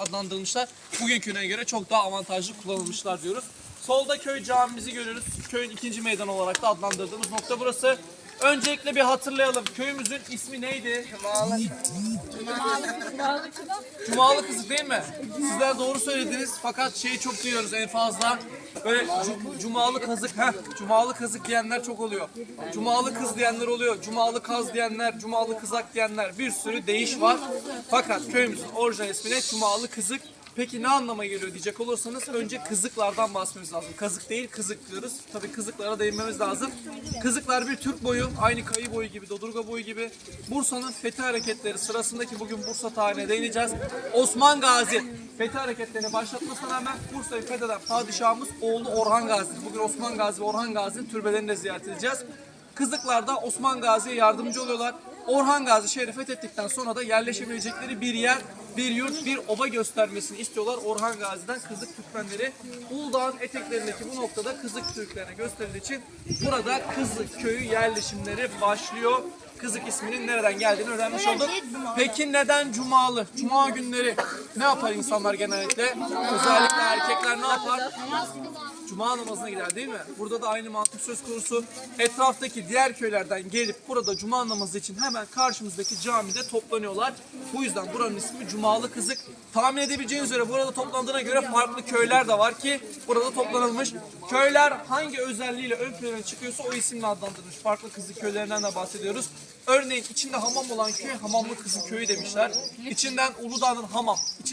adlandırılmışlar. Bugünküne göre çok daha avantajlı kullanılmışlar diyoruz. Solda köy camimizi görüyoruz. Köyün ikinci meydanı olarak da adlandırdığımız nokta burası. Öncelikle bir hatırlayalım. Köyümüzün ismi neydi? Cumalı kızı değil mi? Sizler doğru söylediniz fakat şeyi çok duyuyoruz en fazla. Böyle cu- cumalı kazık, heh, cumalı kazık diyenler çok oluyor. Cumalı kız diyenler oluyor. Cumalı kaz diyenler, cumalı kızak diyenler bir sürü değiş var. Fakat köyümüzün orijinal ismi ne? Cumalı kızık. Peki ne anlama geliyor diyecek olursanız önce kızıklardan bahsetmemiz lazım. Kazık değil kızık diyoruz. Tabii kızıklara değinmemiz lazım. Kızıklar bir Türk boyu, aynı kayı boyu gibi, dodurga boyu gibi. Bursa'nın fethi hareketleri sırasındaki bugün Bursa tarihine değineceğiz. Osman Gazi fethi hareketlerini başlatmasına rağmen Bursa'yı fetheden padişahımız oğlu Orhan Gazi. Bugün Osman Gazi ve Orhan Gazi'nin türbelerini de ziyaret edeceğiz. Kızıklar'da Osman Gazi'ye yardımcı oluyorlar. Orhan Gazi şehri fethettikten sonra da yerleşebilecekleri bir yer, bir yurt, bir oba göstermesini istiyorlar Orhan Gazi'den Kızık Türkmenleri. Uludağ'ın eteklerindeki bu noktada Kızık Türklerine gösterildiği için burada Kızık köyü yerleşimleri başlıyor. Kızık isminin nereden geldiğini öğrenmiş olduk. Peki neden cumalı? Cuma günleri ne yapar insanlar genellikle? Özellikle erkekler ne yapar? Cuma namazına gider değil mi? Burada da aynı mantık söz konusu. Etraftaki diğer köylerden gelip burada cuma namazı için hemen karşımızdaki camide toplanıyorlar. Bu yüzden buranın ismi Cumalı Kızık. Tahmin edebileceğiniz üzere burada toplandığına göre farklı köyler de var ki burada toplanılmış. Köyler hangi özelliğiyle ön plana çıkıyorsa o isimle adlandırılmış. Farklı kızık köylerinden de bahsediyoruz. Örneğin içinde hamam olan köy Hamamlı Kızık Köyü demişler. İçinden Uludağ'ın hamam, içinde